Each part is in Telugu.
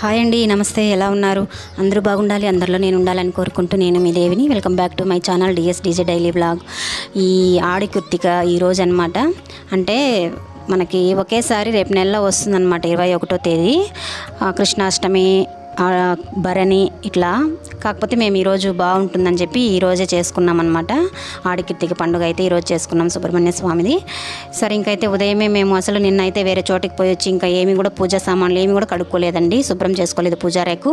హాయ్ అండి నమస్తే ఎలా ఉన్నారు? అందరూ బాగుండాలి అందరిలో నేను ఉండాలని కోరుకుంటూ నేను మీ దేవిని welcome back to my channel DS DJ daily blog ఈ ఆడి కుర్తిక ఈరోజు అనమాట అంటే మనకి ఒకేసారి రేపు నెలలో వస్తుందన్నమాట ఇరవై ఒకటో తేదీ. కృష్ణాష్టమి భరణి ఇట్లా. కాకపోతే మేము ఈరోజు బాగుంటుందని చెప్పి ఈరోజే చేసుకున్నాం అనమాట ఆడికిత్తిక పండుగ అయితే ఈరోజు చేసుకున్నాం సుబ్రహ్మణ్య స్వామిది. సరే ఇంకైతే ఉదయమే మేము అసలు నిన్న అయితే వేరే చోటికి పోయి వచ్చి ఇంకా ఏమి కూడా పూజా సామాన్లు ఏమి కూడా కడుక్కోలేదండి. శుభ్రం చేసుకోలేదు పూజారేకు.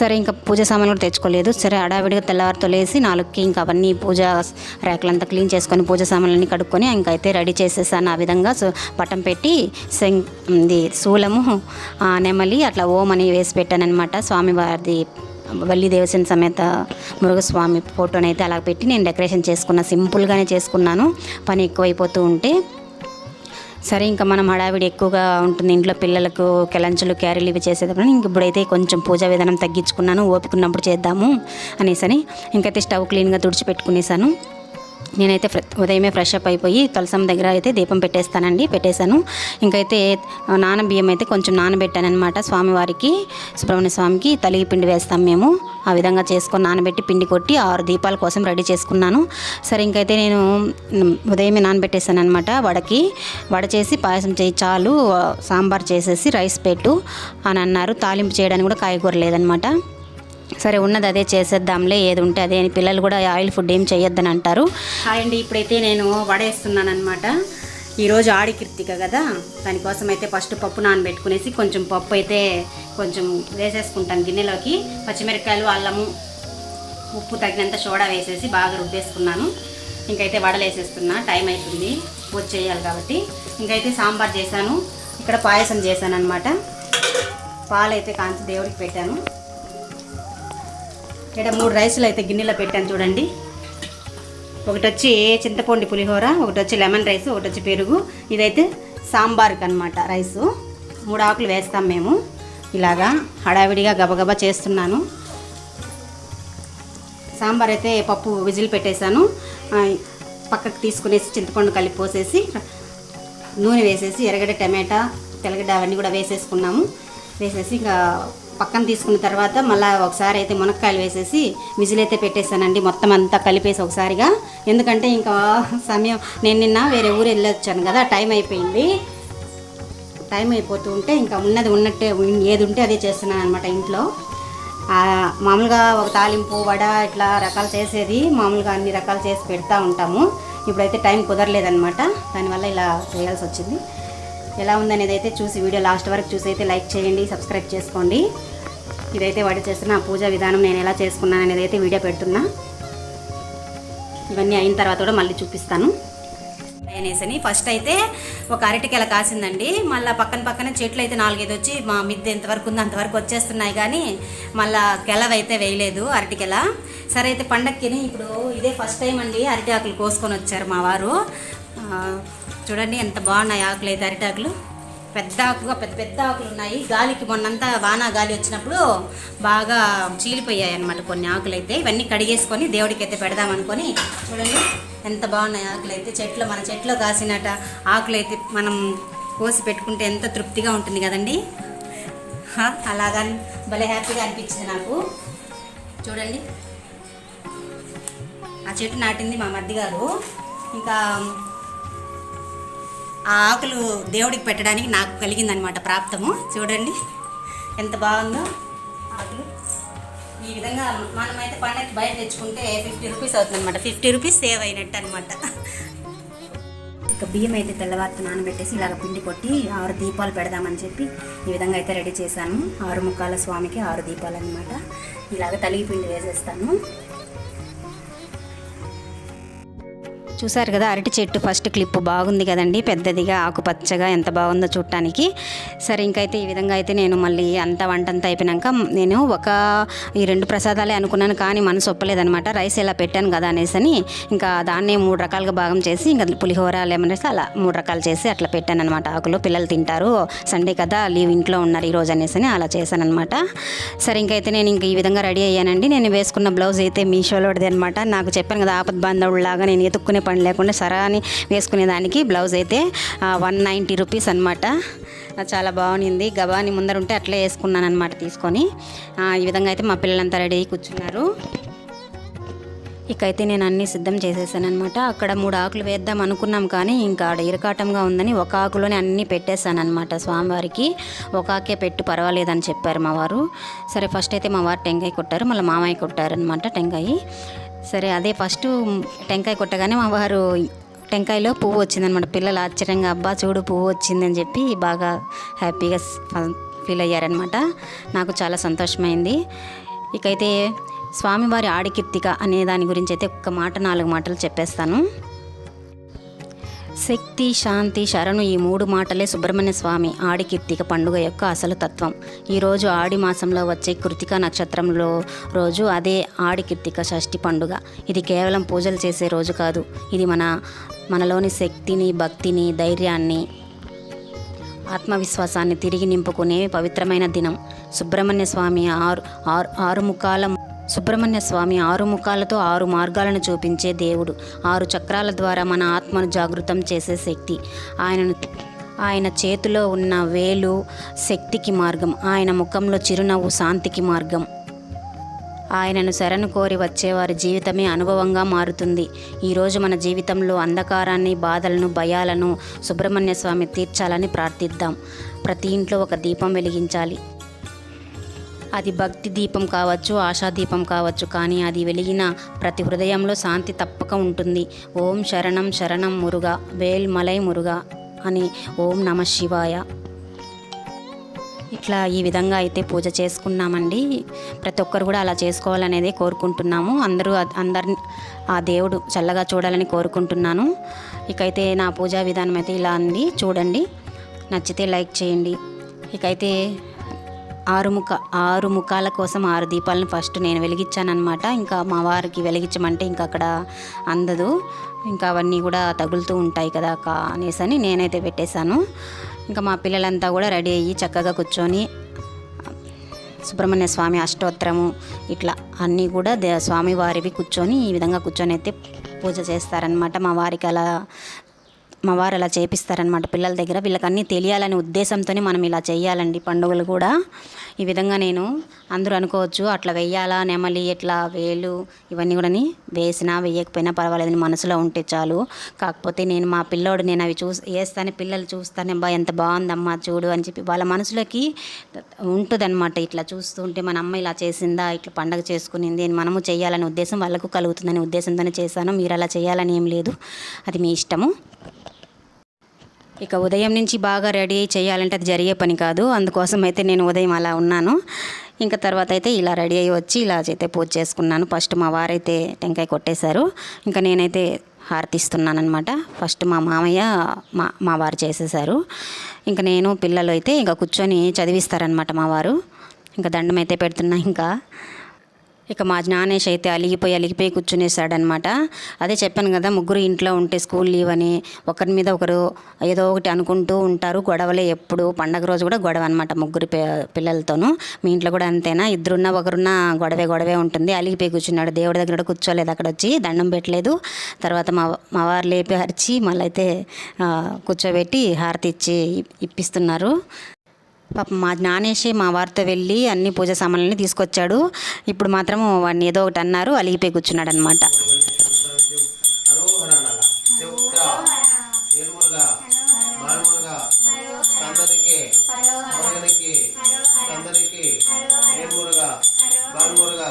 సరే ఇంకా పూజా సామాన్లు కూడా తెచ్చుకోలేదు. సరే అడావిడిగా తెల్లవారితో లేసి నాలుగుకి ఇంకా అవన్నీ పూజా ర్యాకులంతా క్లీన్ చేసుకొని పూజ సామాన్లన్నీ కడుక్కొని ఇంకైతే రెడీ చేసేసాను ఆ విధంగా. పట్టం పటం పెట్టి సెం ఇది శూలము నెమలి అట్లా ఓం అని వేసి పెట్టాను అనమాట స్వామివారిది వల్లి దేవసేన సమేత మురుగస్వామి ఫోటోని అయితే అలా పెట్టి నేను డెకరేషన్ చేసుకున్నా సింపుల్గానే చేసుకున్నాను. పని ఎక్కువైపోతూ ఉంటే. సరే ఇంకా మనం హడావిడి ఎక్కువగా ఉంటుంది. ఇంట్లో పిల్లలకు కెలంచులు క్యారీలు ఇవి చేసేటప్పుడు ఇంక ఇప్పుడైతే కొంచెం పూజా విధానం తగ్గించుకున్నాను. ఓపికన్నప్పుడు చేద్దాము అనేసని ఇంకైతే స్టవ్ క్లీన్గా తుడిచిపెట్టుకునేసాను. నేనైతే ఫ్రె ఉదయమే ఫ్రెష్ అప్ అయిపోయి తులసం దగ్గర అయితే దీపం పెట్టేస్తానండి పెట్టేశాను. ఇంకైతే నానబియ్యం నాన బియ్యం అయితే కొంచెం నానబెట్టాను అనమాట స్వామివారికి సుబ్రహ్మణ్య స్వామికి. తలిగి పిండి వేస్తాం మేము. ఆ విధంగా చేసుకొని నానబెట్టి పిండి కొట్టి ఆరు దీపాల కోసం రెడీ చేసుకున్నాను. సరే ఇంకైతే నేను ఉదయమే నానబెట్టేశాను అనమాట వడకి. వడ చేసి పాయసం చేయి చాలు సాంబార్ చేసేసి రైస్ పెట్టు అని అన్నారు. తాలింపు చేయడానికి కూడా కాయగూర లేదనమాట సరే ఉన్నది అదే చేసేద్దాంలే ఏది ఉంటే అదే అని పిల్లలు కూడా ఆయిల్ ఫుడ్ ఏం చేయొద్దని అంటారు. హాయ్ అండి ఇప్పుడైతే నేను వడేస్తున్నాను అనమాట ఈరోజు ఆడి కీర్తిక కదా దానికోసం అయితే ఫస్ట్ పప్పు నానబెట్టుకునేసి కొంచెం పప్పు అయితే కొంచెం వేసేసుకుంటాను గిన్నెలోకి. పచ్చిమిరపకాయలు అల్లము ఉప్పు తగినంత సోడా వేసేసి బాగా రుబ్బేసుకున్నాను. ఇంకైతే వడలు వేసేస్తున్నా టైం అవుతుంది పూజ చేయాలి కాబట్టి. ఇంకైతే సాంబార్ చేశాను ఇక్కడ పాయసం చేశాను అనమాట పాలు అయితే కాంచి దేవుడికి పెట్టాను. ఇక్కడ మూడు రైసులు అయితే గిన్నెలో పెట్టాను చూడండి. ఒకటి వచ్చి చింతపండు పులిహోర ఒకటి వచ్చి లెమన్ రైస్ ఒకటి వచ్చి పెరుగు. ఇదైతే సాంబార్కి అనమాట రైసు. మూడు ఆకులు వేస్తాం మేము. ఇలాగా హడావిడిగా గబగబా చేస్తున్నాను. సాంబార్ అయితే పప్పు విజిల్ పెట్టేశాను. పక్కకు తీసుకునేసి చింతపండు కలిపి పోసేసి నూనె వేసేసి ఎరగడ్డ టమాటా తెల్లగడ్డ అవన్నీ కూడా వేసేసుకున్నాము. వేసేసి ఇంకా పక్కన తీసుకున్న తర్వాత మళ్ళీ ఒకసారి అయితే మునక్కాయలు వేసేసి విజిలైతే అయితే పెట్టేశానండి. మొత్తం అంతా కలిపేసి ఒకసారిగా. ఎందుకంటే ఇంకా సమయం నేను నిన్న వేరే ఊరు వెళ్ళొచ్చాను కదా టైం అయిపోయింది. టైం అయిపోతూ ఉంటే ఇంకా ఉన్నది ఉన్నట్టే ఏది ఉంటే అదే చేస్తున్నాను అనమాట ఇంట్లో. మామూలుగా ఒక తాలింపు వడ ఇట్లా రకాలు చేసేది మామూలుగా అన్ని రకాలు చేసి పెడతా ఉంటాము. ఇప్పుడైతే టైం కుదరలేదనమాట దానివల్ల ఇలా చేయాల్సి వచ్చింది. ఎలా ఉందనేది అయితే చూసి వీడియో లాస్ట్ వరకు చూసి అయితే లైక్ చేయండి సబ్స్క్రైబ్ చేసుకోండి. ఇదైతే వడ చేస్తున్న పూజ పూజా విధానం నేను ఎలా చేసుకున్నాను అనేది అయితే వీడియో పెడుతున్నా. ఇవన్నీ అయిన తర్వాత కూడా మళ్ళీ చూపిస్తాను. అనేసని ఫస్ట్ అయితే ఒక అరటికెల కాసిందండి. మళ్ళీ పక్కన పక్కన చెట్లు అయితే నాలుగైదు వచ్చి మా మిద్దె ఎంతవరకు ఉందో అంతవరకు వచ్చేస్తున్నాయి కానీ మళ్ళా కెలవైతే వేయలేదు అరటికెల సరే అయితే పండక్కిని ఇప్పుడు ఇదే ఫస్ట్ టైం అండి అరటి ఆకులు కోసుకొని వచ్చారు మా వారు. చూడండి ఎంత బాగున్నాయి ఆకులు అయితే అరిటాకులు. పెద్ద ఆకుగా పెద్ద పెద్ద ఆకులు ఉన్నాయి. గాలికి మొన్నంతా వాన గాలి వచ్చినప్పుడు బాగా చీలిపోయాయి అన్నమాట కొన్ని ఆకులు అయితే ఇవన్నీ కడిగేసుకొని దేవుడికి అయితే పెడదాం అనుకొని చూడండి ఎంత బాగున్నాయి ఆకులు అయితే చెట్లు మన చెట్లో కాసినట ఆకులు అయితే మనం కోసి పెట్టుకుంటే ఎంత తృప్తిగా ఉంటుంది కదండి. అలాగా భలే హ్యాపీగా అనిపించింది నాకు. చూడండి. ఆ చెట్టు నాటింది మా మధ్య గారు ఇంకా ఆ ఆకులు దేవుడికి పెట్టడానికి నాకు కలిగిందనమాట ప్రాప్తము. చూడండి ఎంత బాగుందో ఆకులు. ఈ విధంగా మనమైతే పండగకి బయట తెచ్చుకుంటే ఫిఫ్టీ రూపీస్ అవుతుందన్నమాట. ఫిఫ్టీ రూపీస్ సేవ్ అయినట్టు అనమాట ఇక బియ్యం అయితే తెల్లవారితో నానబెట్టేసి ఇలాగ పిండి కొట్టి ఆరు దీపాలు పెడదామని చెప్పి ఈ విధంగా అయితే రెడీ చేశాను. ఆరు ముక్కాల స్వామికి ఆరు దీపాలు అనమాట ఇలాగ తలిగి పిండి వేసేస్తాను. చూసారు కదా అరటి చెట్టు ఫస్ట్ క్లిప్ బాగుంది కదండి. పెద్దదిగా ఆకుపచ్చగా ఎంత బాగుందో చూడటానికి. సరే ఇంకైతే ఈ విధంగా అయితే నేను మళ్ళీ అంత వంట అంతా అయిపోయినాక నేను ఒక ఈ రెండు ప్రసాదాలే అనుకున్నాను కానీ మనసు ఒప్పలేదనమాట రైస్ ఇలా పెట్టాను కదా అనేసి అని ఇంకా దాన్నే మూడు రకాలుగా భాగం చేసి ఇంకా పులిహోర లెమన్ రైస్ అలా మూడు రకాలు చేసి అట్లా పెట్టాను అనమాట ఆకులు పిల్లలు తింటారు సండే కదా లీవ్ ఇంట్లో ఉన్నారు ఈరోజు అనేసి అని అలా చేశాను అనమాట సరే ఇంకైతే నేను ఇంక ఈ విధంగా రెడీ అయ్యానండి. నేను వేసుకున్న బ్లౌజ్ అయితే మీషోలోది అనమాట నాకు చెప్పాను కదా ఆపద్ బాంధవుడిలాగా నేను ఎతుక్కునే పని లేకుండా సరా అని వేసుకునేదానికి బ్లౌజ్ అయితే వన్ నైంటీ రూపీస్ అనమాట చాలా బాగుంది గబాని ముందర ఉంటే అట్లే వేసుకున్నాను అనమాట తీసుకొని. ఈ విధంగా అయితే మా పిల్లలంతా రెడీ అయ్యి కూర్చున్నారు. ఇకైతే నేను అన్నీ సిద్ధం చేసేసాను అనమాట అక్కడ మూడు ఆకులు వేద్దాం అనుకున్నాం కానీ ఇంకా ఆడ ఇరకాటంగా ఉందని ఒక ఆకులోనే అన్నీ పెట్టేశాను అనమాట స్వామివారికి. ఒక ఆకే పెట్టు పర్వాలేదని చెప్పారు మా వారు. సరే ఫస్ట్ అయితే మా వారు టెంకాయ కొట్టారు మళ్ళీ మామయ్య కొట్టారనమాట టెంకాయ. సరే అదే ఫస్ట్ టెంకాయ కొట్టగానే మా వారు టెంకాయలో పువ్వు వచ్చిందనమాట. పిల్లలు ఆశ్చర్యంగా అబ్బా చూడు పువ్వు వచ్చిందని చెప్పి బాగా హ్యాపీగా ఫీల్ అయ్యారనమాట. నాకు చాలా సంతోషమైంది. ఇకైతే స్వామివారి ఆడికీర్తిక అనే దాని గురించి అయితే ఒక్క మాట నాలుగు మాటలు చెప్పేస్తాను. శక్తి శాంతి శరణు ఈ మూడు మాటలే సుబ్రహ్మణ్య స్వామి ఆడికీర్తిక పండుగ యొక్క అసలు తత్వం. ఈరోజు ఆడి మాసంలో వచ్చే కృతిక నక్షత్రంలో రోజు అదే ఆడికీర్తిక షష్ఠి పండుగ. ఇది కేవలం పూజలు చేసే రోజు కాదు. ఇది మన మనలోని శక్తిని భక్తిని ధైర్యాన్ని ఆత్మవిశ్వాసాన్ని తిరిగి నింపుకునే పవిత్రమైన దినం. సుబ్రహ్మణ్య స్వామి ఆరు ఆరు ఆరు ముఖాల సుబ్రహ్మణ్య స్వామి ఆరు ముఖాలతో ఆరు మార్గాలను చూపించే దేవుడు. ఆరు చక్రాల ద్వారా మన ఆత్మను జాగృతం చేసే శక్తి. ఆయనను ఆయన చేతిలో ఉన్న వేలు శక్తికి మార్గం. ఆయన ముఖంలో చిరునవ్వు శాంతికి మార్గం. ఆయనను శరణు కోరి వచ్చేవారి జీవితమే అనుభవంగా మారుతుంది. ఈరోజు మన జీవితంలో అంధకారాన్ని బాధలను భయాలను సుబ్రహ్మణ్య స్వామి తీర్చాలని ప్రార్థిద్దాం. ప్రతి ఇంట్లో ఒక దీపం వెలిగించాలి. అది భక్తి దీపం కావచ్చు ఆశాదీపం కావచ్చు కానీ అది వెలిగిన ప్రతి హృదయంలో శాంతి తప్పక ఉంటుంది. ఓం శరణం శరణం మురుగా వేల్ మలై మురుగా అని ఓం నమ శివాయ. ఇట్లా ఈ విధంగా అయితే పూజ చేసుకున్నామండి. ప్రతి ఒక్కరు కూడా అలా చేసుకోవాలనేది కోరుకుంటున్నాము. అందరూ అందరిని ఆ దేవుడు చల్లగా చూడాలని కోరుకుంటున్నాను. ఇకైతే నా పూజా విధానం అయితే ఇలా ఉంది చూడండి. నచ్చితే లైక్ చేయండి. ఇకైతే ఆరు ముఖ ఆరు ముఖాల కోసం ఆరు దీపాలను ఫస్ట్ నేను వెలిగించానమాట ఇంకా మా వారికి వెలిగించమంటే ఇంకా అక్కడ అందదు. ఇంకా అవన్నీ కూడా తగులుతూ ఉంటాయి కదా అక్క అనేసి అని నేనైతే పెట్టేశాను. ఇంకా మా పిల్లలంతా కూడా రెడీ అయ్యి చక్కగా కూర్చొని సుబ్రహ్మణ్య స్వామి అష్టోత్తరము ఇట్లా అన్నీ కూడా దే స్వామివారివి కూర్చొని ఈ విధంగా కూర్చొని అయితే పూజ చేస్తారనమాట మా వారికి అలా మా వారు అలా చేపిస్తారనమాట పిల్లల దగ్గర. వీళ్ళకి అన్నీ తెలియాలనే ఉద్దేశంతోనే మనం ఇలా చేయాలండి పండుగలు కూడా. ఈ విధంగా నేను అందరూ అనుకోవచ్చు అట్లా వెయ్యాలా నెమలి ఎట్లా వేలు ఇవన్నీ కూడా వేసినా వేయకపోయినా పర్వాలేదని మనసులో ఉంటే చాలు. కాకపోతే నేను మా పిల్లోడు నేను అవి చూసి వేస్తానే పిల్లలు చూస్తానే బా ఎంత బాగుందమ్మా చూడు అని చెప్పి వాళ్ళ మనసులోకి ఉంటుందన్నమాట ఇట్లా చూస్తుంటే మన అమ్మ ఇలా చేసిందా ఇట్లా పండగ చేసుకునింది అని మనము చేయాలనే ఉద్దేశం వాళ్ళకు కలుగుతుందనే ఉద్దేశంతోనే చేశాను. మీరు అలా చేయాలని ఏం లేదు. అది మీ ఇష్టము. ఇక ఉదయం నుంచి బాగా రెడీ అయ్యి చేయాలంటే అది జరిగే పని కాదు. అందుకోసం అయితే నేను ఉదయం అలా ఉన్నాను. ఇంకా తర్వాత అయితే ఇలా రెడీ అయ్యి వచ్చి ఇలా అయితే పూజ చేసుకున్నాను. ఫస్ట్ మా వారైతే టెంకాయ కొట్టేశారు. ఇంకా నేనైతే హారతిస్తున్నాను అనమాట ఫస్ట్ మా మామయ్య మా మా వారు చేసేసారు ఇంకా నేను పిల్లలు అయితే ఇంకా కూర్చొని చదివిస్తారనమాట మా వారు. ఇంకా దండం అయితే పెడుతున్నా ఇంకా. ఇక మా జ్ఞానేష్ అయితే అలిగిపోయి అలిగిపోయి కూర్చునేసాడనమాట అదే చెప్పాను కదా ముగ్గురు ఇంట్లో ఉంటే స్కూల్ లీవ్ అని. ఒకరి మీద ఒకరు ఏదో ఒకటి అనుకుంటూ ఉంటారు. గొడవలే ఎప్పుడు. పండగ రోజు కూడా గొడవ అనమాట ముగ్గురు పిల్లలతోనూ. మీ ఇంట్లో కూడా అంతేనా? ఇద్దరున్నా ఒకరున్నా గొడవే గొడవే ఉంటుంది. అలిగిపోయి కూర్చున్నాడు. దేవుడి దగ్గర కూడా కూర్చోలేదు. అక్కడ వచ్చి దండం పెట్టలేదు. తర్వాత మా మా వారు లేపి అరిచి మళ్ళీ అయితే కూర్చోబెట్టి హారతి ఇచ్చి ఇప్పిస్తున్నారు. పాపం మా జ్ఞానేషే మా వారితో వెళ్ళి అన్ని పూజ సామాన్లని తీసుకొచ్చాడు. ఇప్పుడు మాత్రం వాడిని ఏదో ఒకటి అన్నారు అలిగిపోయి కూర్చున్నాడు అనమాట బాల్మురుగా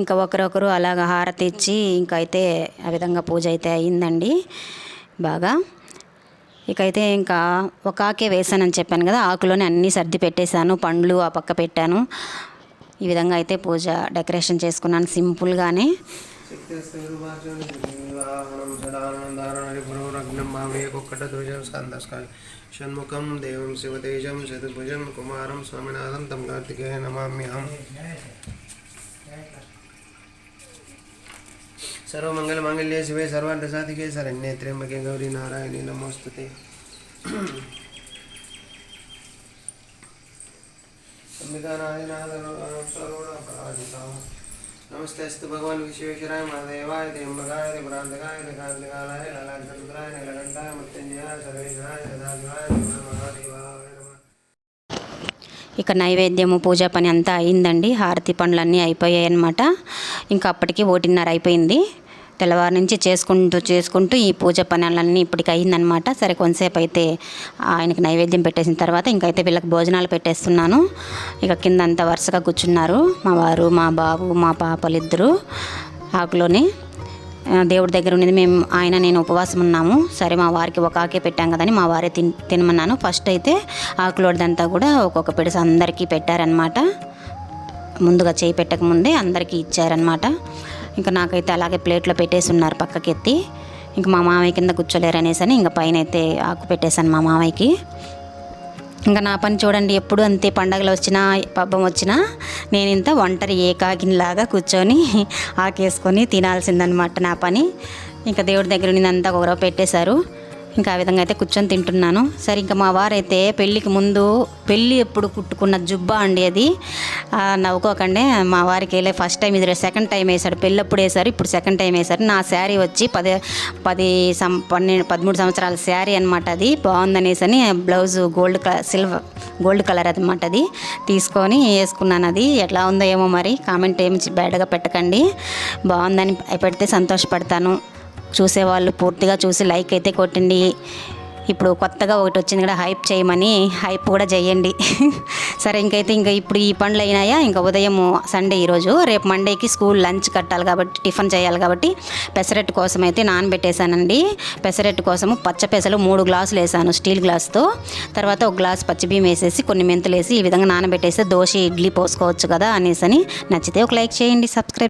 ఇంకా ఒకరొకరు అలాగ హారతి ఇచ్చి ఇంకా అయితే ఆ విధంగా పూజ అయితే అయిందండి బాగా. ఇకైతే ఇంకా ఒక ఆకే వేసానని చెప్పాను కదా ఆకులోనే అన్నీ సర్ది పెట్టేశాను పండ్లు ఆ పక్క పెట్టాను. ఈ విధంగా అయితే పూజ డెకరేషన్ చేసుకున్నాను సింపుల్గానే. షణ్ముఖం దేవం శివతేజం చతుర్భుజం కుమారం స్వామినాథం తం కార్తికేయ నమామ్యహం సర్వమంగళ మంగళ్య శివే సర్వార్థ సర్వార్థసాధికే శరణ్యే. త్ర్యంబకే గౌరీ నారాయణి నమోస్తుతే. నమస్తే అస్తు భగవాన్ విశ్వేశ్వరాయ మహాదేవాయ త్ర్యంబకాయ త్రిపురాంతకాయ త్రికాంతకాలాయ లలాంతరుద్రాయ నీలకంఠాయ మృత్యుంజయాయ సర్వేశ్వరాయ సదాశివాయ ఇక నైవేద్యము పూజ పని అంతా అయిందండి. హారతి పనులన్నీ అయిపోయాయి అనమాట ఇంకా అప్పటికి ఓటిన్నర అయిపోయింది. తెల్లవారు నుంచి చేసుకుంటూ చేసుకుంటూ ఈ పూజ పనులన్నీ ఇప్పటికి అయిందనమాట సరే కొంతసేపు అయితే ఆయనకి నైవేద్యం పెట్టేసిన తర్వాత ఇంకైతే వీళ్ళకి భోజనాలు పెట్టేస్తున్నాను. ఇక కింద అంతా వరుసగా కూర్చున్నారు మా వారు మా బాబు మా పాపలు ఇద్దరు ఆకులోనే. దేవుడి దగ్గర ఉన్నది మేము ఆయన నేను ఉపవాసం ఉన్నాము. సరే మా వారికి ఒక ఆకే పెట్టాం కదని మా వారే తిన్ తినమన్నాను. ఫస్ట్ అయితే ఆకులోడిదంతా కూడా ఒక్కొక్క పిడిస అందరికీ పెట్టారనమాట ముందుగా చేయి పెట్టకముందే అందరికీ ఇచ్చారనమాట ఇంకా నాకైతే అలాగే ప్లేట్లో పెట్టేసి ఉన్నారు పక్కకెత్తి. ఇంక ఇంకా మా మామయ్య కింద కూర్చోలేరు అనేసి అని ఇంకా పైన అయితే ఆకు పెట్టేశాను మా మామయ్యకి. ఇంకా నా పని చూడండి ఎప్పుడు అంతే పండగలు వచ్చినా పబ్బం వచ్చినా నేను ఇంత ఒంటరి ఏకాకినిలాగా కూర్చొని ఆకేసుకొని తినాల్సిందనమాట నా పని. ఇంకా దేవుడి దగ్గర ఉన్నదంతా ఒకరవ పెట్టేశారు. ఇంకా ఆ విధంగా అయితే కూర్చొని తింటున్నాను. సరే ఇంకా మా వారైతే పెళ్ళికి ముందు పెళ్ళి ఎప్పుడు కుట్టుకున్న జుబ్బా అండి అది. నవ్వుకోకండే నవ్వుకోకండి. మా వారికి వెళ్ళే ఫస్ట్ టైం ఇది సెకండ్ టైం వేశాడు. పెళ్ళప్పుడు వేశారు ఇప్పుడు సెకండ్ టైం వేశారు. నా శారీ వచ్చి పది పది సం పన్నెండు పదమూడు సంవత్సరాల శారీ అనమాట అది. బాగుందనేసి అని blouse gold colour silver gold colour అనమాట అది తీసుకొని వేసుకున్నాను అది. ఎట్లా ఉందో ఏమో మరి కామెంట్ ఏమి బ్యాడ్గా పెట్టకండి. బాగుందని పెడితే సంతోషపడతాను. చూసేవాళ్ళు పూర్తిగా చూసి లైక్ అయితే కొట్టండి. ఇప్పుడు కొత్తగా ఒకటి వచ్చింది కూడా హైప్ చేయమని హైప్ కూడా చేయండి. సరే ఇంకైతే ఇంకా ఇప్పుడు ఈ పనులు అయినాయా? ఇంకా ఉదయం సండే ఈరోజు రేపు మండేకి స్కూల్ లంచ్ కట్టాలి కాబట్టి టిఫిన్ చేయాలి కాబట్టి పెసరట్టు కోసం అయితే నానబెట్టేశానండి. పెసరట్టు కోసము పచ్చ పెసలు మూడు గ్లాసులు వేసాను స్టీల్ గ్లాస్తో. తర్వాత ఒక గ్లాస్ పచ్చి బియ్యం వేసేసి కొన్ని మెంతులు వేసి ఈ విధంగా నానబెట్టేస్తే దోశ ఇడ్లీ పోసుకోవచ్చు కదా అనేసి అని నచ్చితే ఒక లైక్ చేయండి సబ్స్క్రైబ్